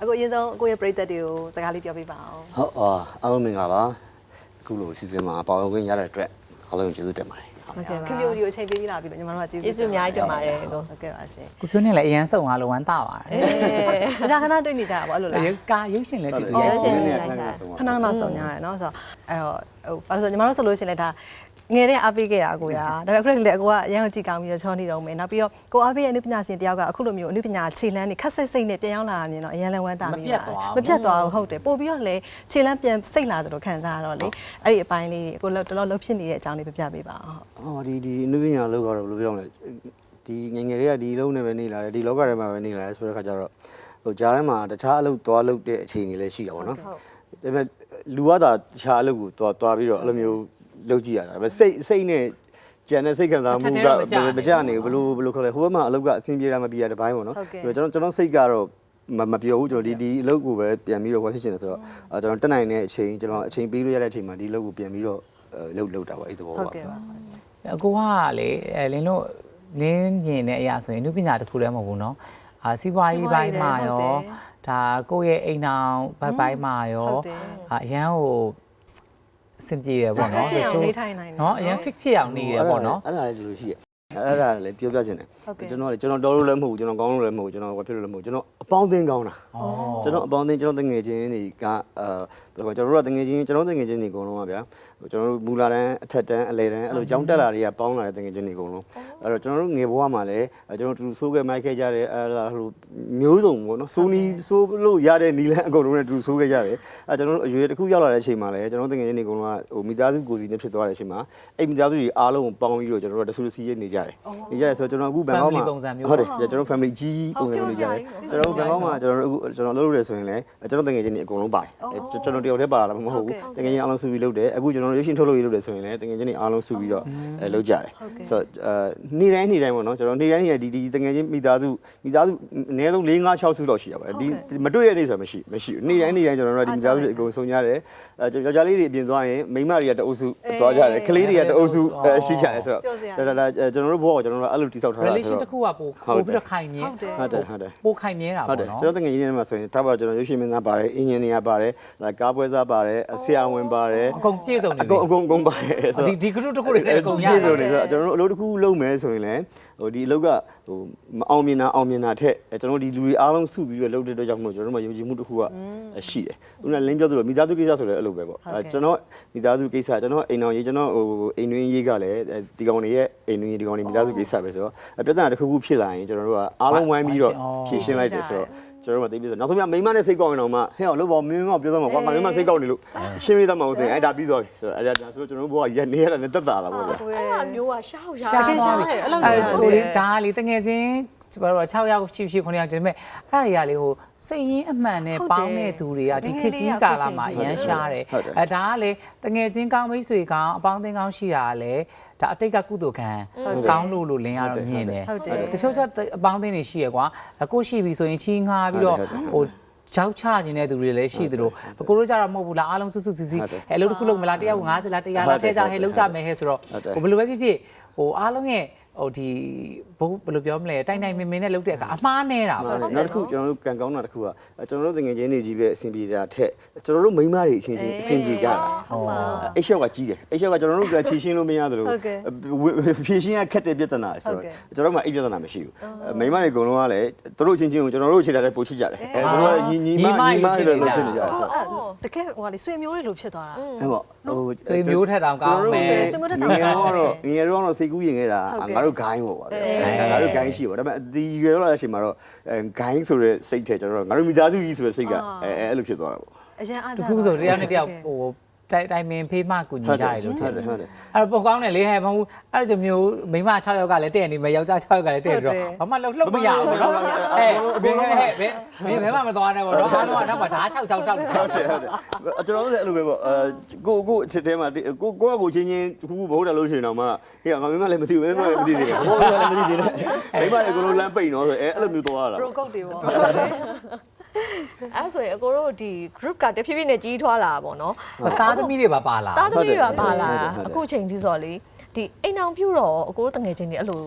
အခုအရင်ဆုံးအကိုရဲ့ပရိသတ်တွေကိုစကားလေးပြောပြပါအောင်ဟုတ်အော်အားလုံးမင်္ဂလာပါအခုလိုစီစဉ်မှာပါဝင်ခွင့်ရတဲ့အတွက်အားလုံးကျေးဇူးတင်ပါတယ်ဟုတ်ကဲ့ခင်ဗျိုဒီကိုအချိန်ပေးပြီးလာပြီလို့ညီမတို့ကကျေးဇူးကျေးဇူးအများကြီးတင်ပါတယ်ကိုဟုတ်ကဲ့ပါရှင်ကိုဖြိုးနဲ့လည်းအရန်စုံအားလုံးဝမ်းသာပါတယ်အေးကြာခဏတွေ့နေကြတာပေါ့အဲ့လိုလားရုပ်ကာရုပ်ရှင်လည်းတူတူရုပ်ရှင်လည်းခဏခဏစုံကြရတယ်နော်ဆိုတော့အဲ့တော့ဟိုဘာလို့ဆိုညီမတို့ဆိုလို့ရှင်လည်းဒါ ငယ်တဲ့အားပေးခဲ့တာကိုရာဒါပေမဲ့အခုလည်းအကိုကအရန်ကိုကြည့်ကောင်းပြီးတော့ချောနေတော့မယ်နောက်ပြီးတော့ကိုအားပေးရဲ့အနုပညာရှင်တယောက်ကအခုလိုမျိုးအနုပညာခြေလန်းနေခက်စိတ်စိတ်နဲ့ပြန်ရောက်လာတာမြင်တော့အရန်လည်းဝမ်းသာမိပါတယ်မပြတ်သွားဘူးဟုတ်တယ်ပို့ပြီးတော့လည်းခြေလန်းပြန်စိတ်လာတယ်လို့ခံစားရတော့လေအဲ့ဒီအပိုင်းလေးကိုတော်တော်လုံးဖြစ်နေတဲ့အကြောင်းလေးပြပြပေးပါအောင်ဟောဒီဒီအနုပညာလောက်ကတော့ဘယ်လိုပြောမလဲဒီငယ်ငယ်တွေကဒီလုံးနဲ့ပဲနေလာတယ်ဒီလောကထဲမှာပဲနေလာတယ်ဆိုတဲ့ခါကျတော့ဟိုကြားထဲမှာတခြားအလုပ်သွားလုပ်တဲ့အခြေအနေလည်းရှိရပါတော့နော်ဒါပေမဲ့လူကသာတခြားအလုပ်ကိုသွားသွားပြီးတော့အဲ့လိုမျိုး လုပ်ကြည့်ရတာဒါပေမဲ့စိတ်စိတ်နဲ့ကျန်တဲ့စိတ်ခံစားမှုကမကြနေဘူးဘယ်လိုဘယ်လိုခေါ်လဲဟိုဘက်မှာအလုပ်ကအဆင်ပြေတာမပြေတာတစ်ပိုင်းပေါ့နော်ကျွန်တော်ကျွန်တော်စိတ်ကတော့မမပြောဘူးကျွန်တော်ဒီဒီအလုပ်ကိုပဲပြန်ပြီးတော့ဝယ်ဖြစ်ရှင်တယ်ဆိုတော့အဲကျွန်တော်တက်နိုင်တဲ့အချိန်ကျွန်တော်အချိန်ပေးလို့ရတဲ့အချိန်မှာဒီအလုပ်ကိုပြန်ပြီးတော့အဲလုပ်လုပ်တာပါအဲ့ဒီသဘော ဟုတ် ပါ ကဲ့ပါ အကိုကလေအဲလင်းတို့လင်းမြင်တဲ့အရာဆိုရင်အနုပညာတစ်ခုတည်းမဟုတ်ဘူးเนาะအာစီးပွားရေးပိုင်းမှာရောဒါကိုယ့်ရဲ့အိမ်အောင်ဘက်ပိုင်းမှာရော ဟုတ်တယ် အာအရန် အဆင်ပြေတယ်ပေါ့နော်။တချို့လေးထိုင်နိုင်တယ်။နော်အရင် fix ဖြစ်အောင်နေတယ်ပေါ့နော်။အဲ့ဒါလည်းဒီလိုရှိရဲ့ အဲ့ဒါလည်းပြောပြချင်တယ်ဟုတ်ကဲ့ကျွန်တော်လည်းကျွန်တော်တော်လို့လည်းမဟုတ်ဘူးကျွန်တော်ကောင်းလို့လည်းမဟုတ်ဘူးကျွန်တော်ဝက်ဖြစ်လို့လည်းမဟုတ်ဘူးကျွန်တော်အပေါင်းအသင်းကောင်းတာကျွန်တော်အပေါင်းအသင်းကျွန်တော်တငယ်ချင်းတွေကအဲဘယ်လိုကျွန်တော်တို့ကတငယ်ချင်းကျွန်တော်တငယ်ချင်းတွေအကုန်လုံးပါဗျာကျွန်တော်တို့မူလာတန်းအထက်တန်းအလယ်တန်းအဲ့လိုကျောင်းတက်လာတွေကပေါင်းလာတဲ့တငယ်ချင်းတွေအကုန်လုံးအဲ့တော့ကျွန်တော်တို့ငယ်ဘဝမှာလည်းကျွန်တော်တူဆိုးခဲ့မိုက်ခဲ့ကြတယ်အဲ့ဒါဟိုမျိုးစုံပေါ့နော်ဆိုးနီးဆိုးလို့ရတဲ့နီလန်းအကုန်လုံးနဲ့တူဆိုးခဲ့ကြတယ်အဲ့ကျွန်တော်တို့အရွယ်တစ်ခုရောက်လာတဲ့အချိန်မှာလည်းကျွန်တော်တငယ်ချင်းတွေအကုန်လုံးကဟိုမိသားစုကိုယ်စီနဲ့ဖြစ်သွားတဲ့အချိန်မှာအဲ့မိသားစုတွေအားလုံးကိုပေါင်းပြီးတော့ကျွန်တော်တို့ကတဆူတစီရေးနေကြတယ်နေကြတယ်ဆိုတော့ကျွန်တော်အခုဘန်ကောက်မှာ Family ပုံစံမျိုးဟုတ်တယ်ကျွန်တော်တို့ family ကြီးပုံစံမျိုးနေကြတယ်ကျွန်တော်တို့ဘန်ကောက်မှာကျွန်တော်တို့အခုကျွန်တော်လုပ်လို့ရဆိုရင်လည်းကျွန်တော်တငယ်ချင်းတွေအကုန်လုံးပါတယ်အဲကျွန်တော်တယောက်တည်းပါလာတာမဟုတ်ဘူးတငယ်ချင်းအားလုံးစုပြီးလုပ်တယ်အခုကျွန်တော်တို့ရုပ်ရှင်ထုတ်လို့ရလုပ်တယ်ဆိုရင်လည်းတငယ်ချင်းတွေအားလုံးစုပြီးတော့အဲလုပ်ကြတယ်ဆိုတော့အဲနေ့တိုင်းနေ့တိုင်းပေါ့နော်ကျွန်တော်နေ့တိုင်းနေ့တိုင်းဒီဒီတငယ်ချင်းမိသားစုမိသားစုအနည်းဆုံး၄၅6စုတော့ရှိရပါတယ်ဒီမတွေ့ရတဲ့နေ့ဆိုမရှိမရှိနေ့တိုင်းနေ့တိုင်းကျွန်တော်တို့ဒီမိသားစုတွေအကုန်ဆုံကြတယ်အဲယောက်ျားလေးတွေအပြင်သွားရင်မိန်းမတွေကတအုပ်စုသွားကြတယ်ကလေးတွေကတအုပ်စုရှိကြတယ်ဆိုတော့ဒါဒါကျွန်တော်တို့ဘောကကျွန်တော်တို့အဲ့လိုတိဆောက်ထားတာဆို relation တော့တစ်ခုကပိုပိုပြီးတော့ခိုင်မြဲဟုတ်တယ်ဟုတ်တယ်ဟုတ်တယ်ပိုခိုင်မြဲတာဟုတ်ပေါ့တယ်နော်ကျွန်တော်တငယ်ချင်းတွေမှာဆိုရင်ဒါပါကျွန်တော်ရုပ်ရှင်မင်းသားပါတယ်အင်ဂျင်နီယာပါတယ်ကားပွဲစားပါတယ်ဆရာဝန်ပါတယ်အကုန်ပြည့်စုံနေအပြီကုန်အကုန်အကုန်ပါတယ်ဆိုဒီတော့ဒီ group တစ်ခုတွေလည်းအကုန်ရပြည့်တစုံယ်နေဆိုတော့ကျွန်တော်တို့အလုပ်တစ်ခုလုပ်မယ်ဆိုရင်လည်းဟိုဒီအလုပ်ကဟိုမအောင်မြင်တာအောင်မြင်တာထက်အဲကျွန်တော်တို့ဒီလူတွေအားလုံးစုပြီးတော့လုပ်တဲ့အတွက်ကြောင့်မို့ကျွန်တော်တို့မှာယုံကြည်မှုတစ်ခုကရှိတယ်ခုနလင်းပြောသလိုမိသားစုကိစ္စဆိုလည်းအဲ့လိုပဲပေါ့အဲကျွန်တော်မိသားစုကိစ္စကျွန်တော်အိမ်အောင်ရေးကျွန်တော်ဟိုအိမ်တွင်းရေးကလည်းဒီကောင်တွေရဲ့အိမ်တွင်းရေးဒီကောင်တွေမိသားစုကိစ္စပဲဆိုတော့ပြဿနာတစ်ခုခုဖြစ်လာရင်ကျွန်တော်တို့ကအားလုံးဝိုင်းပြီးတော့ဖြေရှင်းလိုက်တယ်ဆိုတော့ ကျွန်တော်တို့မသိပြီဆိုနောက်ဆုံးမြမိမနဲ့စိတ်ကောက်ရင်တော့မှဟဲ့အောင်လို့ပေါ့မင်းမပြောသမှာကွာငါမင်းမစိတ်ကောက်နေလို့ရှင်းပေးသမှာဟုတ်တယ်အဲ့ဒါပြီးသွားပြီဆိုတော့အဲ့ဒါဆိုတော့ကျွန်တော်တို့ဘောကရက်နေရတာနဲ့တက်တာလာပေါ့ဗျာကိုယ်အဲ့ဒါမျိုးကရှောက်ရရှာကင်းရှာတယ်အဲ့လိုအဲ့မျိုးဟိုလေဒါလေတငယ်ချင်း ကျမတို့6ယောက်ရှိရှိ9ယောက်ဒါပေမဲ့အဲ့ဒါတွေကလေဟိုစိတ်ရင်းအမှန်နဲ့ပေါင်းတဲ့သူတွေကဒီခေတ်ကြီးကာလမှာအရန်ရှားတယ်အဲဒါကလေတငယ်ချင်းကောင်းမိတ်ဆွေကောင်းအပေါင်းအသင်းကောင်းရှိတာကလေဒါအတိတ်ကကုသိုလ်ခံကောင်းလို့လို့လင်းရတော့မြင်တယ်တချို့ကျအပေါင်းအသင်းတွေရှိရကွာကိုရှိပြီဆိုရင်ချီးငှားပြီးတော့ဟိုကြောက်ချခြင်းတဲ့သူတွေလည်းရှိသလိုကိုတို့ကြတော့မဟုတ်ဘူးလားအားလုံးစုစုစည်းစည်းဟဲ့အလုပ်တစ်ခုလုပ်မလားတရား50လား100လားထဲကြဟဲ့လောက်ကြမယ်ဟဲ့ဆိုတော့ဟိုဘယ်လိုပဲဖြစ်ဖြစ်ဟိုအားလုံးရဲ့ ဟိုဒီဘိုးဘယ်လိုပြောမလဲတိုင်တိုင်မင်မင်နဲ့လုပ်တဲ့အခါအမှားနေတာပေါ့နောက်တစ်ခုကျွန်တော်တို့ကံကောင်းတာတစ်ခုကကျွန်တော်တို့ငွေချင်းတွေကြီးပဲအဆင်ပြေတာထက်ကျွန်တော်တို့မိန်းမတွေအချင်းချင်းအဆင်ပြေကြတာအိတ်ရှော့ကကြီးတယ်အိတ်ရှော့ကကျွန်တော်တို့ကဖြည့်ရှင်းလို့မရသလိုဖြည့်ရှင်းရခက်တဲ့ပြဿနာဆိုတော့ကျွန်တော်တို့မှအိတ်ပြဿနာမရှိဘူးမိန်းမတွေအကုန်လုံးကလည်းသူတို့ချင်းချင်းကိုကျွန်တော်တို့ခြေထားတဲ့ပို့ချကြတယ်အဲသူတို့ကညီညီမညီမတွေလို့ဖြစ်နေကြတယ်ဆိုတော့တကယ်ဟိုကလေဆွေမျိုးတွေလိုဖြစ်သွားတာ အဲ့ပေါ့ဟိုဆွေမျိုးထက်တောင်ကောင်းမယ် ကျွန်တော်တို့ငယ်တော့ငယ်တော့စိတ်ကူးရင်ခဲ့တာငါတို့ဂိုင်းပေါ့ဗျာငါတို့ဂိုင်းရှိပေါ့ဒါပေမဲ့ဒီရွယ်တော့အချိန်မှာတော့ဂိုင်းဆိုတဲ့စိတ်ထဲကျွန်တော်တို့ငါတို့မိသားစုကြီးဆိုတဲ့စိတ်ကအဲအဲ့လိုဖြစ်သွားတာပေါ့အရင်အားတခုဆိုတရားနဲ့တရားဟို တိုင်တိုင်မင်ဖေးမကူညီကြရလို့ထဟုင်တ်တယ်ဟုတ်တယ်အဲ့တော့ပုံကောင်းတယ်လေဟဲ့မဟုတ်အဲ့လိုမျိုးမိမ6ယောက်ကလည်းတဲ့နေမယ်ယောက်ျား6ယောက်ကလည်းတဲ့ပြီးတော့ဘာမှလှုပ်လှုပ်မရဘူးနော်ဟဲ့ဘယ်ဟဲ့ဘယ်မင်းဘယ်မှမသွားနဲ့ပေါ့နော်အားလုံးကနောက်မှာဓာတ်6 6တောက်တယ်ဟုတ်တယ်ဟုတ်တယ်ကျွန်တော်တို့လည်းအဲ့လိုပဲပေါ့အဲကိုကိုအစ်တဲမှာကိုကိုကကိုချင်းချင်းခုခုမဟုတ်တယ်လို့ရှိရင်တော့မှဟေ့ငါမင်းမလည်းမသိဘူးမင်းမလည်းမသိသေးဘူးကိုကလည်းမသိသေးတယ်မိမလည်းကိုလိုလမ်းပိတ်နော်ဆိုအဲအဲ့လိုမျိုးသွားတာပရိုကုတ်တွေပေါ့ အဲ့ဆိုရင်အကိုတို့ဒီ group ကတဖြည်းဖြည်းနဲ့ကြီးထွားလာတာပေါ့နော်သားသမီးတွေပါပါလာတာသမီးတွေကပါလာအခုချိန်ကြီးဆိုတော့လေဒီအိမ်အောင်ပြုတော့အကိုတို့တငယ်ချင်းတွေအဲ့လို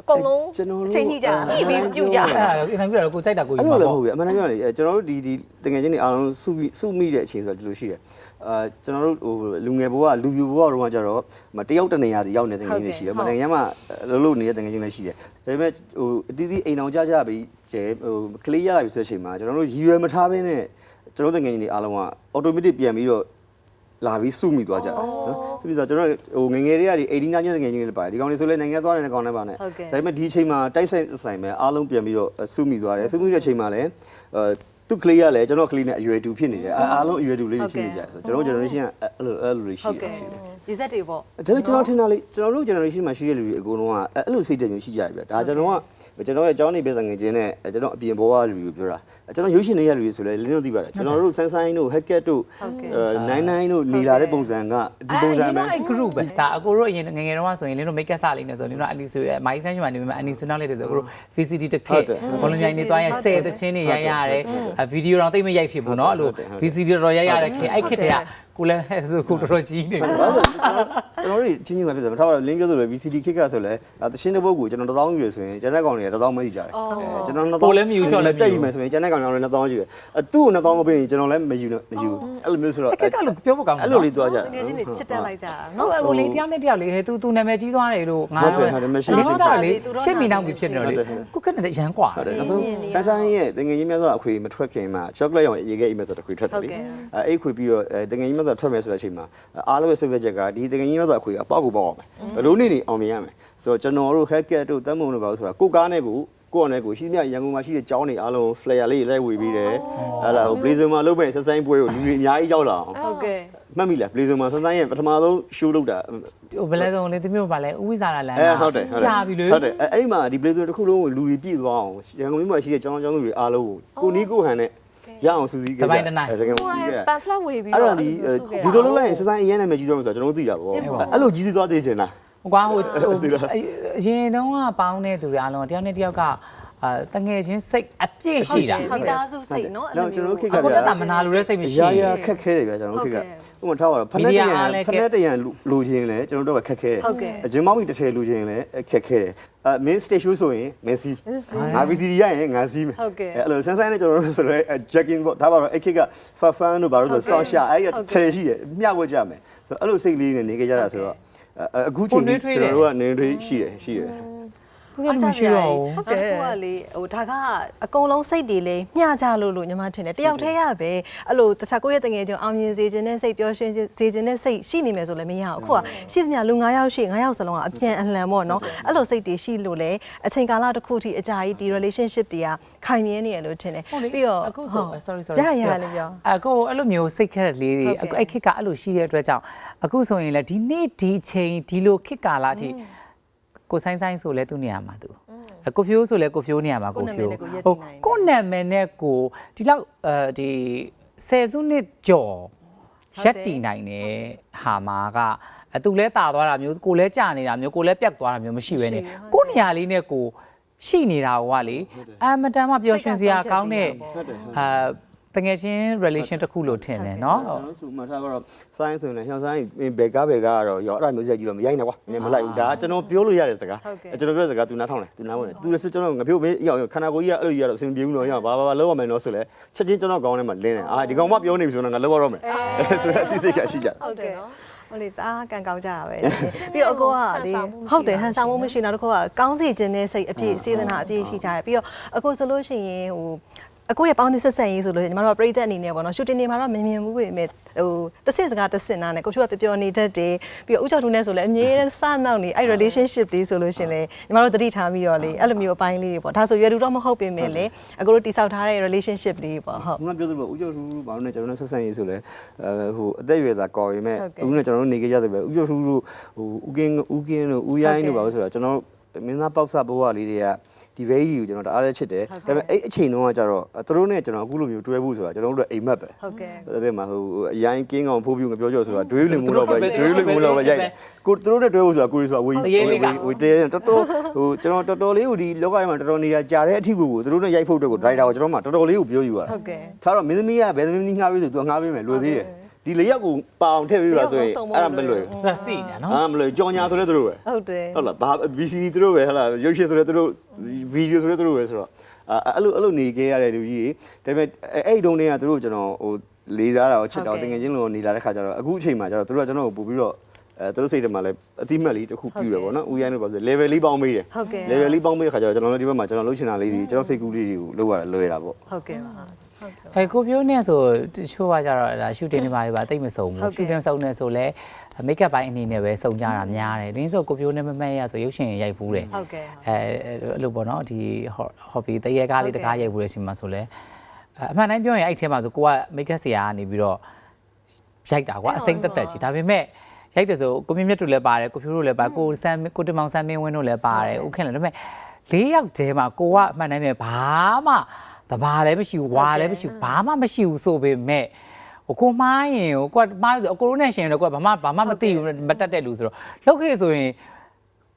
အကုန်လုံးကျွန်တော်တို့အချိန်ကြီးကြာပြီးပြီးပြုတ်ကြအဲ့ဒါအင်တာဗျူးတော့ကိုကြိုက်တာကိုယူအဲ့မှာလိုလည်းမပေါ့ဟုတ်ဘူးအမှန်တမ်းပြောရရင်ကျွန်တော်တို့ဒီဒီတကယ်ချင်းနေအားလုံးစုမိစုမိတဲ့အချိန်ဆိုတာဒီလိုရှိတယ် အာကျွန်တော်တို့ဟိုလူငယ်ဘဝလူပြိုဘဝတော့ကျတော့မတယောက်တနေရာစီရောက်နေတဲ့တကယ်ချင်းရှိတယ်မနိုင်ငံမှာလုံးလုံးနေတဲ့တကယ်ချင်းလည်းရှိတယ်ဒါပေမဲ့ဟိုအတီးတီးအိမ်အောင်ကြကြပြီးကျဲဟိုကလေးရလာပြီဆိုတဲ့အချိန်မှာကျွန်တော်တို့ရည်ရွယ်မထားဘဲနဲ့ကျွန်တော်တကယ်ချင်းနေအားလုံးက automatic ပြန်ပြီးတော့လာပြီးစုမိသွားကြတယ်နော်သူပြီးတော့ကျွန်တော်ဟိုငငယ်တွေကဒီ89ညငယ်ချင်းတွေပါတယ်ဒီကောင်တွေဆိုလဲနိုင်ငံသွားနေတဲ့ကောင်တွေပါနဲ့ဟုတ်ကဲ့ဒါပေမဲ့ဒီအချိန်မှာတိုက်ဆိုင်ဆိုင်မဲ့အားလုံးပြန်ပြီးတော့စုမိသွားတယ်စုမိတဲ့အချိန်မှာလည်းအဲ သူကလေးရလည်းကျွန်တော်ကလေးနဲ့အရွယ်တူဖြစ်နေတယ်အားအားလုံးအရွယ်တူလေးတွေဖြစ်နေကြတယ်ဆိုတော့ကျွန်တော် generation ကအဲ့လိုအဲ့လိုတွေရှိဟုတ်တကဲ့ယ်ရှိတယ်ဒီဇက်တွေပေါ့ဒါပေမဲ့ကျွန်တော်ထင်တာလေကျွန်တော်တို့ generation မှာရှိတဲ့လူတွေအကုန်လုံးကအဲ့လိုစိတ်ဓာတ်မျိုးရှိကြတယ်ဗျဒါကျွန်တော်က ကျွန်တော်ရဲ့အကြောင်းနေပြတဲ့ငွေချင်းနဲ့ကျွန်တော်အပြင်ဘဝလူတွေပြောတာကျွန်တော်ရုပ်ရှင်တွေရလူတွေဆိုလဲလင်းတို့သိပါတယ်ကျွန်တော်တို့ဆန်းဆိုင်တို့ hacket တို့နိုင်နိုင်တို့နေလာတဲ့ပုံစံကဒီပုံစံပဲ အဲ့ group ပဲဒါအကိုတို့အရင်ငယ်ငယ်တုန်းကဆိုရင်လင်းတို့ make up စလေးနေဆိုလင်းတို့အန်ဒီဆိုရဲ့မိုင်းဆန်းရှင်မှာနေမှာအန်ဒီဆိုနောက်လေးတွေဆိုအကိုတို့ VCD တစ်ခက်ဘောလုံးမြိုင်နေသွားရင်10သချင်းတွေရိုက်ရတယ်ဗီဒီယိုတော့တိတ်မရိုက်ဖြစ်ဘူးเนาะအဲ့လို VCD တော့ရိုက်ရတဲ့ခေတ်အဲ့ခေတ်တည်းက ကိုလည်းဆိုကိုတော်တော်ကြီးနေပြီ ဘာလို့လဲကျွန်တော်တို့ချင်းချင်းမှဖြစ်တယ်မထားပါဘူးလင်းပြောသလို VCD ခစ်ကဆိုလဲဒါတရှင်းတစ်ပုတ်ကိုကျွန်တော်1000ယူရဆိုရင်ကျန်တဲ့ကောင်တွေက1000မယူကြတယ်အဲကျွန်တော်1000 ကိုလည်းမယူရှော့လည်းမယူ တက်ယူမယ်ဆိုရင်ကျန်တဲ့ကောင်တွေကလည်း1000ယူတယ်အဲသူ့ကို1000ကိုပေးရင်ကျွန်တော်လည်းမယူနဲ့မယူအဲ့လိုမျိုးဆိုတော့ ခက်ကလို့ပြောဖို့ကောင်းတယ် အဲ့လိုလေးသွားကြ တကယ်ချင်းတွေချစ်တက်လိုက်ကြတာ နော် နော် ဟိုလေတယောက်နဲ့တယောက်လေဟဲ့ तू तू နာမည်ကြီးသွားတယ်လို့ငါ ဟုတ်တယ်ဟုတ်တယ်မရှိ လင်း မရှိ တော့လေ သူတို့ ရှစ်မီနောက်ပြီဖြစ်နေတော့လေ ဟုတ်တယ် ကိုကနဲ့ရန်กว่า ဟုတ်တယ်နောက်ဆုံးဆန်းဆန်းရဲ့တငယ်ချင်းများစွာအခွေမထွက်ခင်မှာချောကလက်ရောင်ရေခဲအိမ်မဲ့ဆိုတော့ခွေထွက်တယ်လေအဲအဲ့ခွေပြီးတော့တငယ်ချင်း များစွာထွက်မယ်ဆိုတဲ့အချိန်မှာအားလုံးရဲ့ဆွေးနွေးချက်ကဒီတငယ်ချင်းများစွာအခွေကပေါက်ကိုပေါက်အောင်ဘယ်လိုနေနေအောင်မြင်ရမယ်ဆိုတော့ကျွန်တော်တို့ hacker တို့တမ်းမုံတို့ပါလို့ဆိုတာကိုကားနဲ့ကိုကိုယ့်အနေကိုရှိသမျှရန်ကုန်မှာရှိတဲ့ကျောင်းတွေအားလုံး flyer လေးလိုက်ဝေပြီးတယ်ဟလာဟို blazer မှာလုပ်မဲ့ဆက်ဆိုင်ပွဲကိုလူတွေအများကြီးရောက်လာအောင်ဟုတ်ကဲ့မှတ်မိလား blazer မှာဆက်ဆိုင်ရဲ့ပထမဆုံး show လုပ်တာဟိုဘယ်လဲဆုံးလေတမျိုးပါလဲဥဝိဇာလာလန်အဲဟုတ်တယ်ဟုတ်တယ်ကြာပြီလေဟုတ်တယ်အဲအဲ့ဒီမှာဒီ blazer တစ်ခုလုံးကိုလူတွေပြည့်သွားအောင်ရန်ကုန်မြို့မှာရှိတဲ့ကျောင်းကျောင်းသူတွေအားလုံးကိုကိုနီးကိုဟန်နဲ့ ရအောင်စူးစီးခဲ့တစ်ပိုင်းတစ်နိုင်အဲစကန်စူးဟိုစီးခဲ့ပန်ဖလက်ဝေပြီးအဲ့တော့ဒါဒီဒီလိုလုပ်လိုက်ရင်စစိုင်းအရင်နာမည်ကြီးသွားမှာဆိုတော့ကျွန်တော်တို့သိတာပေါ့အဲ့လိုကြီးစီးသွားသေးချင်တာဟိုကွာဟိုဟိုအရင်တုန်းကပေါင်းတဲ့သူတွေအားလုံးတယောက်နဲ့တယောက်က အာတငယ်ချင်းစိတ်အပြည့်ရှိတာမိသားစုစိတ်နော်နောက်ကျွန်တော်တို့ခေတ်ကအခုတက်တာမနာလို့တဲ့စိတ်မရှိရာရာခက်ခဲတယ်ဗျာကျွန်တော်တို့ခေတ်ကဥပမာထားပါတော့ဖက်နဲ့တရံဖက်နဲ့တရံလူချင်းလဲကျွန်တော်တို့ကခက်ခဲတယ်အဂျင်မောင်းကြီးတစ်ထည်လူချင်းလဲခက်ခဲတယ်အဲမင်း stage show ဆိုရင်မင်းစီငါ VCD ရရင်ငါစီးမယ်အဲ့လိုဆန်းဆန်းနဲ့ကျွန်တော်တို့ဆိုလဲ jacking ပေါ့ဒါပါတော့အဲ့ခေတ်က fun တို့ဘာလို့ဆိုဆောင်းရှာအဲ့ရထည်ရှိတယ်မျှဝတ်ကြမယ်ဆိုအဲ့လိုစိတ်လေးနဲ့နေကြကြတာဆိုတော့အခုချိန်ကျွန်တော်တို့ကနေထွေးရှိတယ်ရှိတယ် ခုကမရှိတော့ဘူးဟုတ်ကဲ့ဟိုကလေဟိုဒါကအကုန်လုံးစိတ်တွေလေမျှကြလို့လို့ညီမထင်တယ်တယောက်တည်းရပဲအဲ့လိုတခြားကိုယ့်ရဲ့တငယ်ချင်းအောင်မြင်စေခြင်းနဲ့စိတ်ပျော်ရွှင်စေခြင်းနဲ့စိတ်ရှိနေမယ်ဆိုလည်းမရဘူးအခုကရှိသမျှလူ9ယောက်ရှိ9ယောက်စလုံးကအပြန်အလှန်ပေါ့နော်အဲ့လိုစိတ်တွေရှိလို့လေအချိန်ကာလတစ်ခုထိအကြာကြီးဒီ relationship တွေကခိုင်မြဲနေရလို့ထင်တယ်ဟုတ်လေပြီးတော့အခုဆို sorry sorry ရရရလေးပြောအခုအဲ့လိုမျိုးစိတ်ခက်တဲ့လေးတွေဟုတ်အခုကဲ့အဲ့ခစ်ကအဲ့လိုရှိတဲ့အတွက်ကြောင့်အခုဆိုရင်လည်းဒီနေ့ဒီချိန်ဒီလိုခစ်ကာလာအထိ ကိုဆိုင်ဆိုင်ဆိုလဲသူနေရာမှာသူအကိုဖြိုးဆိုလဲကိုဖြိုးနေရာမှာကိုဖြိုးကိုနာမည်နဲ့ကိုဒီလောက်အဲဒီဆယ်စုနှစ်ကျော်ရက်တီနိုင်တဲ့ဟာမာကအသူလဲတာသွားတာမျိုးကိုလဲကြာနေတာမျိုးကိုလဲပြတ်သွားတာမျိုးမရှိဘဲနဲ့ကိုနေရာလေးနဲ့ကိုရှိနေတာကလေအမတန်မှပျော်ရွှင်စရာကောင်းတဲ့ဟုတ်တယ်အာ တကယ်ချင်း relation တစ်ခုလို့ထင်တယ်เนาะ ကျွန်တော်ဆိုမှထားတော့ဆိုင်းဆိုရင်လည်းဟျောင်းဆိုင်းဘယ်ကားဘယ်ကားကတော့ရောအဲ့ဒါမျိုးစက်ကြီးတော့မရိုက်နဲ့ကွာနည်းမလိုက်ဘူးဒါကျွန်တော်ပြောလို့ရတဲ့စကားကျွန်တော်ပြောတဲ့စကား तू နားထောင်တယ် तू နားဝင်တယ် तू လည်းကျွန်တော်ငါပြောမင်းရောက်ခန္ဓာကိုယ်ကြီးကအဲ့လိုကြီးကတော့အဆင်ပြေဘူးတော့ရဘာဘာဘာလောက်ရမယ်နော်ဆိုလဲချက်ချင်းကျွန်တော်ကောင်းထဲမှာလင်းတယ်အာဒီကောင်မပြောနေပြီဆိုတော့ငါလောက်ရတော့မယ်ဆိုတော့အသိစိတ်ကရှိကြတယ် ဟုတ်တယ်နော် ဟိုလေတအားကန်ကောင်းကြတာပဲပြီးတော့အကိုကလေဟုတ်တယ်ဟန်ဆောင်မှုမရှိတော့တခုကကောင်းစီခြင်းနဲ့စိတ်အပြည့်စေတနာအပြည့်ရှိကြတယ်ပြီးတော့အကိုဆိုလို့ရှိရင်ဟို အကိုရဲ့ပေါင်းသစ်ဆက်ဆက်ရေးဆိုလို့ညီမတို့ကပြိသက်အနေနဲ့ပေါ့နော်ရှူတင်နေမှာတော့မမြင်ဘူးပဲဟိုတစ်စစ်စကားတစ်စစ်နာနဲ့ကိုဖြူကပျော်ပျော်နေတတ်တယ်ပြီးတော့ဥချောက်တူနဲ့ဆိုလည်းအမြဲတမ်းစနောက်နေအဲ့ relationship လေးဆိုလို့ရှင်လေညီမတို့သတိထားပြီးတော့လေအဲ့လိုမျိုးအပိုင်းလေးတွေပေါ့ဒါဆိုရွယ်တူတော့မဟုတ်ပြင်မယ်လေအကိုတို့တိဆောက်ထားတဲ့ relationship လေးပေါ့ဟုတ်ခုနပြောသလိုဦးကျော်ထူးဘာလို့လဲကျွန်တော်တို့ဆက်ဆံရေးဆိုလဲအဲဟိုအသက်အရွယ်သာကော်ရင်မဲ့ဟုတ်ကဲ့ဦးနဲ့ကျွန်တော်တို့နေကြကြတယ်ပဲဦးကျော်ထူးတို့ဟိုဦးကင်းဦးကင်းတို့ဦးရိုင်းတို့ဘာလို့ဆိုတော့ကျွန်တော် မင်းသားပေါက်စဘဝလေးတွေကဒီဘဲကြီးကိုကျွန်တော်တအားလေးချစ်တယ်ဒါပေမဲ့အဲ့အချိန်တုန်းကကျတော့သူတို့နဲ့ကျွန်တော်အခုလိုမျိုးတွဲဖို့ဆိုတာကျွန်တော်တို့အိမ်မက်ပဲဟုတ်ကဲ့အဲ့ဒါမှဟိုအရင်ကင်းကောင်ဖိုးပြူငပြောကြောဆိုတာဒွေးလင်မှုတော့ပဲဒွေးလင်မှုတော့ပဲရိုက်တယ်ကိုသူတို့နဲ့တွဲဖို့ဆိုတာကိုရီဆိုတာဝေးဝေးတဲတော်တော်ဟိုကျွန်တော်တော်တော်လေးကိုဒီလောကထဲမှာတော်တော်နေရာကြာတဲ့အထီကိုကိုသူတို့နဲ့ရိုက်ဖို့အတွက်ကိုဒရိုက်တာကိုကျွန်တော်မှတော်တော်လေးကိုပြောယူရတာဟုတ်ကဲ့ထားတော့မင်းသမီးကဘယ်သမီးငှားပေးဆိုသူကငှားပေးမယ်လွယ်သေးတယ် ဒီလေးယောက်ကိုပအောင်ထည့်ပေးပါဆိုရင်အဲ့ဒါမလွယ်ဘူးပြစီနေနော် အာမလွယ်ကြောင်ညာဆိုလဲသူတို့ပဲဟုတ်တယ် ဟုတ်လားဘာ VCD သူတို့ပဲဟုတ်လားရုပ်ရှင်ဆိုလဲသူတို့ဗီဒီယိုဆိုလဲသူတို့ပဲဆိုတော့အဲ့လိုအဲ့လိုနေခဲ့ရတဲ့လူကြီးတွေဒါပေမဲ့အဲ့ဒီတုန်းကသူတို့ကျွန်တော်ဟိုလေးစားတာကိုချစ်တော့တကယ်ချင်းလုံးနေလာတဲ့ခါကျတော့အခုအချိန်မှာကျတော့သူတို့ကကျွန်တော်ကိုပို့ပြီးတော့အဲသူတို့စိတ်ထဲမှာလည်းအတိမတ်လေးတစ်ခုပြရပေါ့နော်ဦးရိုင်းလို့ပါဆို level လေးပေါင်းပေးတယ် ဟုတ်ကဲ့ level လေးပေါင်းပေးတဲ့ခါကျတော့ကျွန်တော်တို့ဒီဘက်မှာကျွန်တော်လှုပ်ရှင်တာလေးတွေကျွန်တော်စိတ်ကူးလေးတွေကိုလုပ်ရတာလွယ်တာပေါ့ ဟုတ်ကဲ့ပါဟုတ်ကဲ့ အဲကိုပြိုးနဲ့ဆိုတချို့ကကြတော့ဒါရှူတင်နေပါလေပါတိတ်မစုံဟုတ်ဘူးကဲ့ရှူတင်စုံနေဆိုလဲမိတ်ကပ်ပိုင်းအနေနဲ့ပဲစုံကြတာများတယ်တင်းဆိုကိုပြိုးနဲ့မမက်ရဆိုရုပ်ရှင်ရိုက်ဘူးတယ်ဟုတ်ကဲ့အဲအဲ့လိုပေါ့နော်ဒီ hobby တရေကားလေးတကားရိုက်ဘူးတဲ့ရှင်မှာဆိုလဲအဲအမှန်တိုင်းပြောရင်အဲ့ထဲမှာဆိုကိုကမိတ်ကပ်ဆရာကနေပြီးတော့ရိုက်တာကွာအစိမ့်တက်တက်ကြီးဒါပေမဲ့ရိုက်တယ်ဆိုကိုမြင့်မြတ်တို့လည်းပါတယ်ကိုဖြိုးတို့လည်းပါကိုဆန်းကိုတင်မောင်ဆန်းမင်းဝင်းတို့လည်းပါတယ်ဥခင်လည်းဒါပေမဲ့လေးယောက်တည်းမှာကိုကအမှန်တိုင်းပဲဘာမှ တဘာလည်းမရှိဘူးဝါလည်းမရှိဘူးဘာမှမရှိဘူးဆိုပေမဲ့ဟိုကိုမားရင်ဟိုကိုကမားဆိုအကိုရိုးနဲ့ရှင်တော့ကိုကဘာမှဘာမှမသိဘူးမတက်တဲ့လူဆိုတော့လောက်ခေဆိုရင်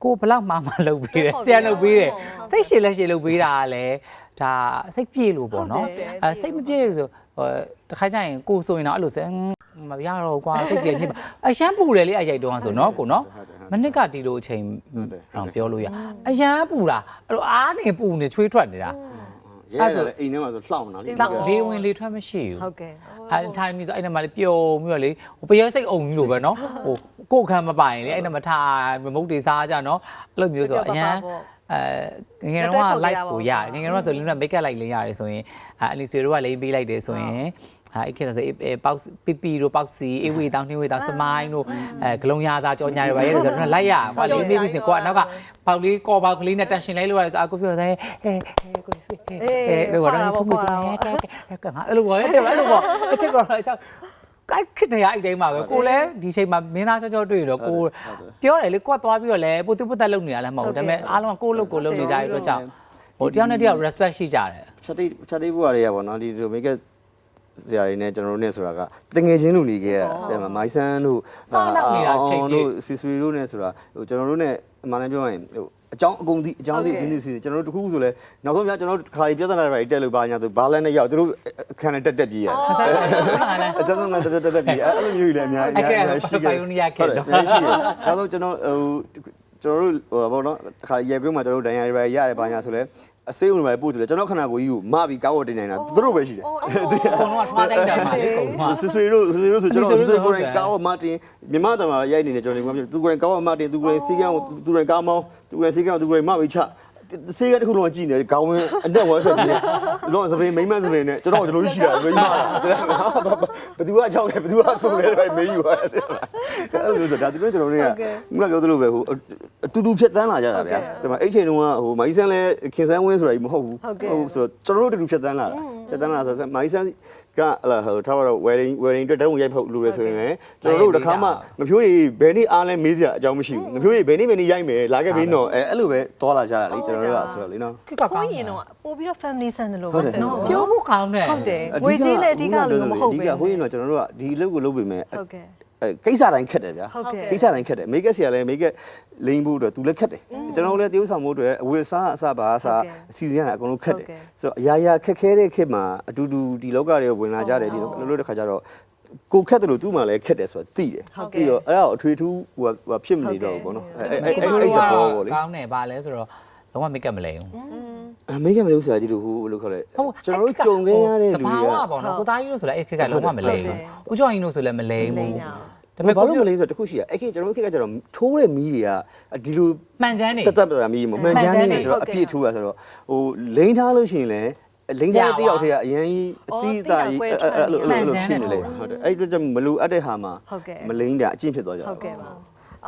ကိုဘလောက်မှမလုပ်ပေးတယ်ဆရာလုပ်ပေးတယ်စိတ်ရှည်လက်ရှည်လုပ်ပေးတာကလည်းဒါစိတ်ပြေလို့ပေါ့နော်ဟုတ်တယ်အဲစိတ်မပြေလို့ဆိုဟိုတခါကျရင်ကိုဆိုရင်တော့အဲ့လိုဆိုမရတော့ကွာစိတ်ကြည်ညစ်ပါအရန်ပူတယ်လေအရိုက်တော့ဆိုနော်ကိုနော်မနစ်ကဒီလိုအချိန်တော့ပြောလို့ရအရန်ပူတာအဲ့လိုအားနေပူနေချွေးထွက်နေတာ ရဲရဲလည်းအိမ်ထဲမှာဆိုလှောင်တာလေတော့လေဝင်လေထွက်မရှိဘူးဟုတ်ကဲ့အဲထိုင်ပြီးဆိုအဲ့နမှာလေပျော်ပြီးတော့လေဟိုပရဲစိတ်အုံကြီးလိုပဲနော်ဟိုကိုယ်ခံမပိုင်လေအဲ့နမှာထိုင်မမုတ်တွေစားကြနော်အဲ့လိုမျိုးဆိုအရန်အဲငယ်ငယ်တော့က live ကိုရတယ်ငယ်ငယ်တော့ဆိုလင်းတော့ make up လိုက်လေးရတယ်ဆိုရင်အဲအလီဆွေတို့ကလိမ့်ပေးလိုက်တယ်ဆိုရင်အဲအဲ့ခေတ်ဆိုပေါက်ပီပီတို့ပေါက်စီအေးဝေတောင်းနှင်းဝေတောင်းစမိုင်းတို့အဲဂလုံးရစားကြောညာတွေပါရဲဆိုတော့လိုက်ရကွာလိမ့်ပေးပြီးစင်ကိုကနောက်ကပေါက်လေးကော်ပေါက်ကလေးနဲ့တန်ရှင်လိုက်လို့ရတယ်ဆိုအခုပြောတယ်အဲအဲကို အဲလို့ကတော့ဖုန်းကိုစနေကဲကဲငါအဲ့လိုပေါ့အဲ့လိုပေါ့အဲ့ခေတ်ကတော့အချောက်ကိုက်ခစ်တရားအိတ်တိုင်းမှာပဲကိုလည်းဒီချိန်မှာမင်းသားချောချောတွေ့ရတော့ကိုပြောတယ်လေကိုကသွားပြီးတော့လဲပုတ်ပုတ်တက်လုံနေတာလည်းမဟုတ်ဘူးဒါပေမဲ့အားလုံးကကိုလို့ကိုလုံနေကြရတော့ကြောင့်ဟိုတယောက်နဲ့တယောက် respect ရှိကြတယ်ချက်တိချက်တိဘုရားတွေကပေါ့နော်ဒီလိုမိကဆရာတွေနဲ့ကျွန်တော်တို့နဲ့ဆိုတာကတငယ်ချင်းလူနေခဲ့ရတဲ့မှာမိုင်းဆန်းတို့တို့ဆွေဆွေတို့နဲ့ဆိုတာဟိုကျွန်တော်တို့နဲ့အမှန်တမ်းပြောရင်ဟို အကြောင်းအကုန်ဒီအကြောင်းဒီဒီစီကျွန်တော်တို့တခုဆိုလဲနောက်ဆုံးပြကျွန်တော်တို့ခါရီပြဿနာတွေတက်လို့ပါညာသူဘာလဲနဲ့ရောက်သူတို့ခန်းနဲ့တက်တက်ပြေးရတယ်မဆိုင်ဘူးလားအတန်းနဲ့တက်တက်တက်ပြေးအဲ့လိုမျိုးတွေလည်းအများကြီးအများကြီးရှိခဲ့အများကြီးရှိတယ်နောက်ဆုံးကျွန်တော်ဟိုကျွန်တော်တို့ဟိုဘောနော်ခါရေခွေးမှာကျွန်တော်တို့ဒဏ်ရာတွေရတယ်ပါညာဆိုလဲ အစိမ့်ဝင်ပဲပို့ဆိုလဲကျွန်တော်ခဏကိုကြီးကိုမပြီးကားဝတ်တင်နေတာသူတို့ပဲရှိတယ်အကုန်လုံးကထွားတိုက်တာပါလေကုန်မှာဆွေဆွေတို့ဆွေတို့ဆိုကျွန်တော်ဆွေကိုယ်တိုင်ကားဝတ်မတင်မြမတမှာရိုက်နေတယ်ကျွန်တော်ဒီမှာသူကိုယ်တိုင်ကားဝတ်မတင်သူကိုယ်တိုင်စီကံသူကိုယ်တိုင်ကားမောင်းသူကိုယ်တိုင်စီကံသူကိုယ်တိုင်မပြီးချ စေကတခုလုံးကြည့်နေခေါင်းဝင်အနဲ့ဝမ်းဆက်ကြည့်နေလုံးစပင်းမိမ့်မစပင်းနဲ့ကျွန်တော်ကျွန်တော်ရှိတာမိမ့်မဘသူကအချောင်းလဲဘသူကဆိုလဲပဲမင်းယူရတယ်အဲ့လိုဆိုဒါသူတို့ကျွန်တော်တွေကခုနပြောသလိုပဲဟိုအတူတူဖြတ်တန်းလာကြတာဗျာဒီမှာအဲ့ချိန်တုန်းကဟိုမိုင်းဆန်းလဲခင်ဆန်းဝင်းဆိုတာကြီးမဟုတ်ဘူးဆိုကျွန်တော်တို့တူတူဖြတ်တန်းလာတာဖြတ်တန်းလာဆိုမိုင်းဆန်း ကဟလာဟိုထားတော့ wedding wedding အတွက်တုံးရိုက်ဖို့လိုရဆိုရင်ကျွန်တော်တို့တခါမှငဖြိုးရည်ဘယ်နေ့အားလဲမေးစရာအကြောင်းမရှိဘူးငဖြိုးရည်ဘယ်နေ့ဘယ်နေ့ရိုက်မယ်လာခဲ့ပြီးတော့အဲအဲ့လိုပဲသွားလာကြတာလေကျွန်တော်တို့ကဆိုတော့လေနော်ခိကကောကိုင်းရင်တော့ပို့ပြီးတော့ family center လို့ဟုတ်တယ်နော်ပြောဖို့ကောင်းတယ်ဟုတ်တယ်ငွေကြီးလည်းအဓိကလို့မဟုတ်အဓိပဲကဟိုရင်တော့ကျွန်တော်တို့ကဒီအလုပ်ကိုလုပ်ပေမဲ့ဟုတ်ကဲ့ အဲကိစ္စတိုင်းခက်တယ်ဗျာဟုတ်ကဲ့ ကိစ္စတိုင်းခက်တယ်မိတ်ကက်ဆရာလည်းမိတ်ကက်လိမ့်ဖို့အတွက်သူလည်းခက်တယ်ကျွန်တော်တို့လည်းတရုပ်ဆောင်ဖို့အတွက်အဝယ်စားအစပါအစားအစီအစဉ်ရတယ်အကုန်လုံးခက်တယ်ဆိုတော့အရာရာခက်ခဲတဲ့ခေတ်မှာအတူတူဒီလောကတွေဝင်လာကြတယ်ဒီလိုလို့တဲ့ခါကျတော့ကိုခက်တယ်လို့သူ့မှာလည်းခက်တယ်ဆိုတော့သိတယ်သိတော့အဲ့ဒါကိုအထွေထူးဟိုဟိုဖြစ်မနေတော့ဘူးပေါ့နော်အဲအဲအဲအဲ့တဘောပေါ့လေ ကောင်းတယ်ဗာလဲဆိုတော့လုံးဝ make up မလဲဘူး အမေကမလို့ဆရာကြီးတို့ဟိုဘယ်လိုခေါ်လဲဟုတ်ကျွန်တော်တို့ကြုံခဲ့ရတဲ့လူတတွေကဘာဝပေါ့နော်ကိုသားကြီးတို့ဆိုလည်းအဲ့ခက်ကလုံးဝမလဲဘူးဦးကျော်ရင်တို့ဆိုလည်းမလဲဘူးဒါပေမဲ့ဘာလို့မလဲဆိုတော့တခုရှိရအဲ့ခေတ်ကျွန်တော်တို့ခေတ်ကကျတော့ထိုးတဲ့မီးတွေကဒီလိုမှန်ချမ်းနေတက်တက်တာမီးမမှန်ချမ်းနေဆိုတော့အပြည့်ထိုးရဆိုတော့ဟိုလိန်ထားလို့ရှိရင်လည်းလိန်ထားတယောက်တည်းကအရင်ကြီးအတိအတာကြီးအဲ့လိုအဲ့လိုဖြစ်နေလေဟုတ်တယ်အဲ့ဒီတော့မလို့အပ်တဲ့ဟာမှာမလိန်တာအကျင့်ဖြစ်သွားကြဟုတ်ကဲ့ပါ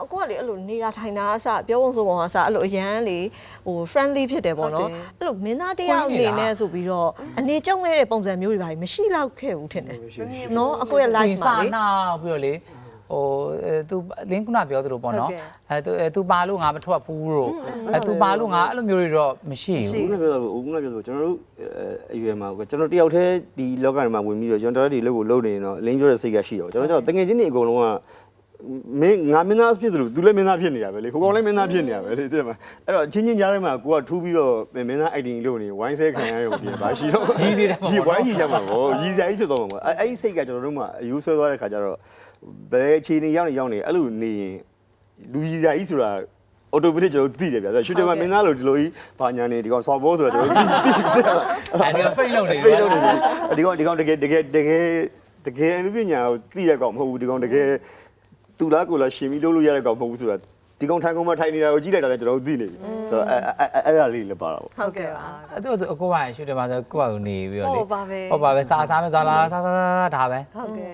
အကိုကလေအဲ့လိုနေတာထိုင်တာအစပြောပုံဆိုပုံအစအဲ့လိုအရန်လေဟို friendly ဖြစ်တယ်ပေါ့နော်အဲ့လိုမင်းသားတယောက်အနေနဲ့ဆိုပြီးတော့အနေကျုံခဲ့တဲ့ပုံစံမျိုးတွေပါမရှိတော့ခဲ့ဘူးထင်တယ်နော်အကိုရဲ့ live မှာစာလေနာပြီးတော့လေဟိုသူလင်းကုနာပြောသလိုပေါ့နော်အဲသူသူပါလို့ငါမထွက်ဘူးလို့အဲသူပါလို့ငါအဲ့လိုမျိုးတွေတော့မရှိဘူးဘူးကပြောတော့ဘူးကပြောတော့ကျွန်တော်တို့အရွယ်မှာကျွန်တော်တယောက်တည်းဒီလောကထဲမှာဝင်ပြီးတော့ကျွန်တော်တို့ဒီလုပ်ကိုလုပ်နေရင်တော့အလင်းပြောတဲ့စိတ်ကရှိတော့ကျွန်တော်ကျတော့တငယ်ချင်းတွေအကုန်လုံးက မင်းငါမင်းသားဖြစ်တယ်လို့ तू လည်းမင်းသားဖြစ်နေတာပဲလေကိုကောင်လည်းမင်းသားဖြစ်နေတာပဲလေသိတယ်မအဲ့တော့ချင်းချင်းကြားထဲမှာကိုကထူးပြီးတော့မင်းသား acting လုပ်နေဝိုင်းဆဲခံရရုံပြင်ပါရှိတော့ရီးနေတယ်ပေါ့ရီးဝိုင်းရီးရမှာပေါ့ရီးစရာကြီးဖြစ်သွားမှာပေါ့အဲ့အဲ့ဒီစိတ်ကကျွန်တော်တို့မှအယူဆွဲသွားတဲ့ခါကျတော့ဘယ်အခြေအနေရောက်နေရောက်နေအဲ့လိုနေရင်လူရီးစရာကြီးဆိုတာအော်တိုမက်ကျွန်တော်သိတယ်ဗျာရှူတယ်မှာမင်းသားလို့ဒီလိုကြီးဘာညာနေဒီကောင်စော်ဘောဆိုတာကျွန်တော်သိသိသိတယ်အဲ့ဒီဖိတ်လို့နေဖေးလို့နေစီဒီကောင်ဒီကောင်တကယ်တကယ်တကယ်တကယ်အနုပညာကိုသိတဲ့ကောင်မဟုတ်ဘူးဒီကောင်တကယ် သူလားကိုလားရှင်ပြီးလုပ်လို့ရတဲ့ကောင်မဟုတ်ဘူးဆိုတာဒီကောင်ထိုင်ကောင်မထိုင်နေတာကိုကြည့်လိုက်တာလည်းကျွန်တော်တို့သိနေပြီဆိုတော့အဲအဲအဲ့ဒါလေးလည်းပါတာပေါ့ဟုတ်ကဲ့ပါအဲ့တော့အကိုကရှူတယ်မှာဆိုကိုယ့်ကနေပြီးတော့လေဟုတ်ပါပဲဟုတ်ပါပဲစားစားမယ်စားလားစားစားစားဒါပဲဟုတ်ကဲ့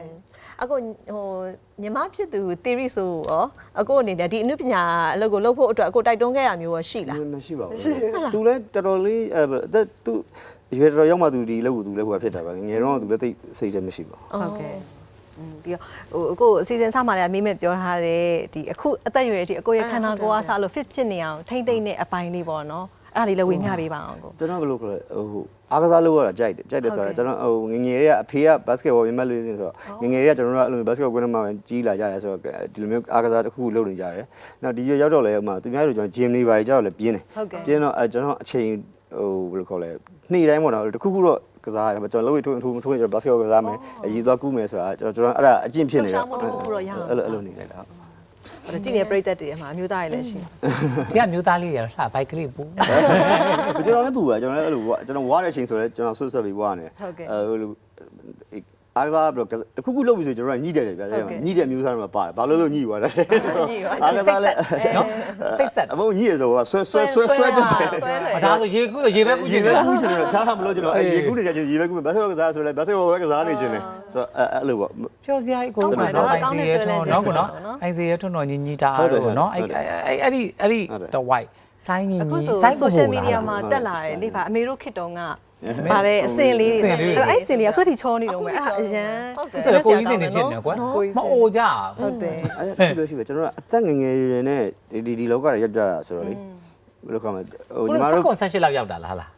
အခုဟိုညီမဖြစ်သူ theory ဆိုရောအခုအနေနဲ့ဒီအနုပညာအလုပ်ကိုလုပ်ဖို့အတွက်အခုတိုက်တွန်းခဲ့ရမျိုးရောရှိလားမရှိပါဘူးသူလည်းတော်တော်လေးအဲသူရွယ်တော်ရောက်မှသူဒီလောက်ကိုသူလည်းဟိုဖြစ်တာပါငယ်တော့သူလည်းသိစိတ်တည်းမရှိပါဘူးဟုတ်ကဲ့อืม ပြီးတော့ဟိုအခုအစီအစဉ်စမှာလည်းအမေမဲ့ပြောထားတဲ့ဒီအခုအသက်အရွယ်ဒီအကိုရဲ့ခန္ဓာကိုယ်ကစားလို့ fit ဖြစ်နေအောင်ထိမ့်သိမ့်တဲ့အပိုင်းလေးပေါ့နော်အဲ့ဒါလေးလည်းဝေမျှပေးပါအောင်ကိုကျွန်တော်ဘယ်လိုခေါ်လဲဟိုအားကစားလုပ်ရတာကြိုက်တယ်ကြိုက်တယ်ဆိုတော့ကျွန်တော်ဟိုငငယ်လေးကအဖေကဘတ်စကတ်ဘောမြင်မဲ့လို့ဆိုတော့ငငယ်လေးကကျွန်တော်တို့ကအဲ့လိုဘတ်စကတ်ကွင်းထဲမှာကြီးလာကြတယ်ဆိုတော့ဒီလိုမျိုးအားကစားတစ်ခုခုလုပ်နေကြတယ်နောက်ဒီရောက်တော့လဲဟိုမှာသူများတို့ကျွန်တော်ဂျင်နေပါကြတော့လဲပြင်းတယ်ပြင်းတော့အဲကျွန်တော်အချိန်ဟိုဘယ်လိုခေါ်လဲနေ့တိုင်းပေါ့နော်တစ်ခုခုတော့ ကစားရတယ်ကျွန်တော်လုံးဝထိုးထိုးထိုးကျွန်တော်ဘတ်စကတ်ကစားမယ်အရေးသွားကူးမယ်ဆိုတာကျွန်တော်ကျွန်တော်အဲ့ဒါအကျင့်ဖြစ်နေတယ်အဲ့လိုအဲ့လိုနေလိုက်တာအဲ့ဒါကြည့်နေပြိသက်တွေမှာအမျိုးသားတွေလည်းရှိတယ်ဒီကမျိုးသားလေးတွေတော့လှဘိုက်ကလေးပူကျွန်တော်လည်းပူပါကျွန်တော်လည်းအဲ့လိုကျွန်တော်ဝါတဲ့အချိန်ဆိုတော့ကျွန်တော်ဆွတ်ဆက်ပြီးဝါနေအဲဟိုလို အားကစားပြီးတော့တခုခုလုပ်ပြီးဆိုကျွန်တော်ကညှိတယ်ဗျာညှိတဲ့မျိုးစားတွေမှာပါတယ်ဘာလို့လို့ညှိသွားတာအားကစားလဲနော်စိတ်ဆက်အမညှိရဆိုတော့ဆွဲဆွဲဆွဲဆွဲတက်တယ်ဆွဲတယ်ဒါဆိုရေကူးဆိုရေဘက်ကူးချရေင်ဘတယ်က်ကူးချင်တယ်ချားတာမလို့ကျွန်တော်အဲရေကူးနေကြချင်းရေဘက်ကူးဘတ်စကစားဆိုလဲဘတ်စကဘက်ကစားနေချင်းတယ်ဆိုတော့အဲ့လိုပေါ့ဖြောစရာကြီးကိုကတော့တိုင်းစီရဲထုံတော့ကောနော်တိုင်းစီရဲထုံတော့ညီညီတာတော့နော်အဲ့အဲ့အဲ့ဒီအဲ့ဒီတော့ white ဆိုင်းညီအခုညီဆိုဆိုင်း social media မှာတက်လာတယ်လေပါအမေတို့ခေတ်တုန်းက ဗါလဲအစင်လေးတွေအဲ့အစင်လေးအခုထိချောနေတော့မယ်အဲ့ဒါအရန်သူဆိုတော့ကိုကြီးစင်နေဖြစ်နေကွာမအိုကြဟုတ်တယ်အဲ့လိုရှိပဲကျွန်တော်ကအသက်ငငယ်တွေနဲ့ဒီဒီလောကတွေရောက်ကြတာဆိုတော့လေဘယ်လိုခေါ်မလဲဟိုကိုညီမစတို့ကွန်ဆက်ရှစ်လောက်ရောက်တာလားလား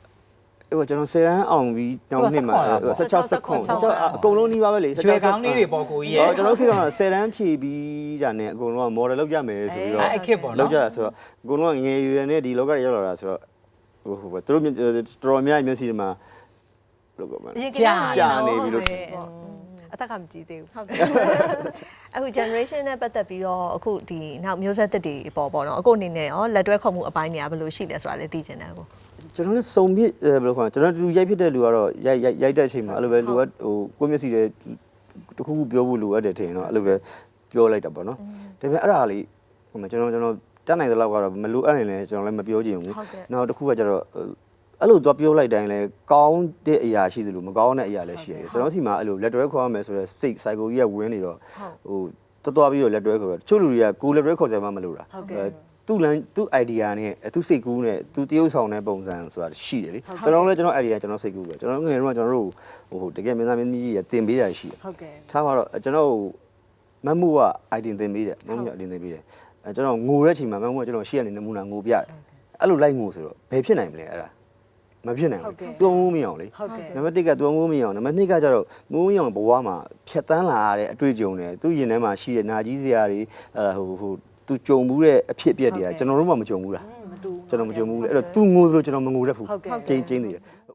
အဲ့တော့ကျွန်တော်10ရန်အောင်ပြီးတောင်းနှစ်မှာ16စက္ကွန်ကျွန်တော်အကုန်လုံးနှီးပါပဲလေရွှေကောင်းလေးတွေပေါ်ကိုကြီးရဲ့ဟောကျွန်တော်ခေတ်ကတော့10ရန်ဖြည့်ပြီးဂျာနဲ့အကုန်လုံးက model လောက်ကြမယ်ဆိုပြီးတော့အဲ့ခေတ်ပေါ့နော်လောက်ကြတာဆိုတော့အကုန်လုံးကငယ်ရွယ်နဲ့ဒီလောကတွေရောက်လာတာဆိုတော့ ဟိုဟိုသူတို့တော်များမျက်စိတွေမှာဘယ်လိုပြောမလဲအရင်ကကြာနေပြီလို့ အသက်ကမကြည့်သေးဘူးဟုတ်ကဲ့အခု generation နဲ့ပတ်သက်ပြီးတော့အခုဒီနောက်မျိုးဆက်သစ်တွေပေါ်ပေါ့နော်အခုအနေနဲ့ရောလက်တွဲခေါ်မှုအပိုင်းတွေကဘယ်လိုရှိလဲဆိုတာလည်းသိချင်တယ်အခု ကျွန်တော်လည်းစုံပြစ်ဘယ်လိုခေါ်ကျွန်တော်လူရိုက်ဖြစ်တဲ့လူကတော့ရိုက်ရိုက်တဲ့အချိန်မှာအဲ့လိုပဲလူကဟိုကိုမျက်စိတွေတခုခုပြောဖို့လိုအပ်တယ်ထင်တော့အဲ့လိုပဲပြောလိုက်တာပေါ့နော်ဒါပေမဲ့အဲ့ဒါလေးဟိုမှာကျွန်တော်ကျွန်တော် တတ်နိုင်တဲ့လောက်ကတော့မလိုအပ်ရင်လည်းကျွန်တော်လည်းမပြောချင်ဘူးနောက်တစ်ခုကကျတော့အဲ့လိုတော့ပြောလိုက်တိုင်းလဲကောင်းတဲ့အရာရှိသလိုမကောင်းတဲ့အရာလည်းရှိရတယ်ကျွန်တော်စီမှာအဲ့လိုလက်တွဲခေါ်ရမယ်ဆိုတော့စိတ် psycho ကြီးကဝင်းနေတော့ဟိုတော်တော်ပြီးတော့လက်တွဲခေါ်တော့တချို့လူတွေကကိုယ်လက်တွဲခေါ်စရာမှမလိုတာသူ့လမ်းသူ့ idea နဲ့သူ့စိတ်ကူးနဲ့သူတရုပ်ဆောင်တဲ့ပုံစံဆိုတာရှိတယ်လေကျွန်တော်လည်းကျွန်တော် idea ကျွန်တော်စိတ်ကူးပဲကျွန်တော်ငယ်တော့ကျွန်တော်တို့ဟိုတကယ်မင်းသားမင်းကြီးကြီးတင်ပေးတာရှိတယ်ဟုတ်ကဲ့ထားပါတော့ကျွန်တော်မမှုက item တင်ပေးတယ်မမှုက item တင်ပေးတယ် အဲကျွန်တော်ငိုတဲ့အချိန်မှာမမှုကကျွန်တော်ရှေ့ကနေနမူနာငိုပြတယ်အဲ့လိုလိုက်ငိုဆိုတော့ဘယ်ဖြစ်နိုင်မလဲအဲ့ဒါမဖြစ်နိုင်ဘူးသူငိုမရအောင်လေဟုတ်ကဲ့နံပါတ်1ကသူငိုမရအောင်နံပါတ်2ကကျတော့ငိုမရအောင်ဘဝမှာဖြတ်တန်းလာရတဲ့အတွေ့အကြုံတွေသူရင်ထဲမှာရှိတဲ့နာကြီးစရာတွေအဲဟိုဟိုသူကြုံမှုတဲ့အဖြစ်အပျက်တွေကကျွန်တော်တို့မှမကြုံဘူးလားကျွန်တော်မကြုံဘူးလေအဲ့တော့သူငိုဆိုလို့ကျွန်တော်မငိုတတ်ဘူးကျင်းကျင်းနေတယ်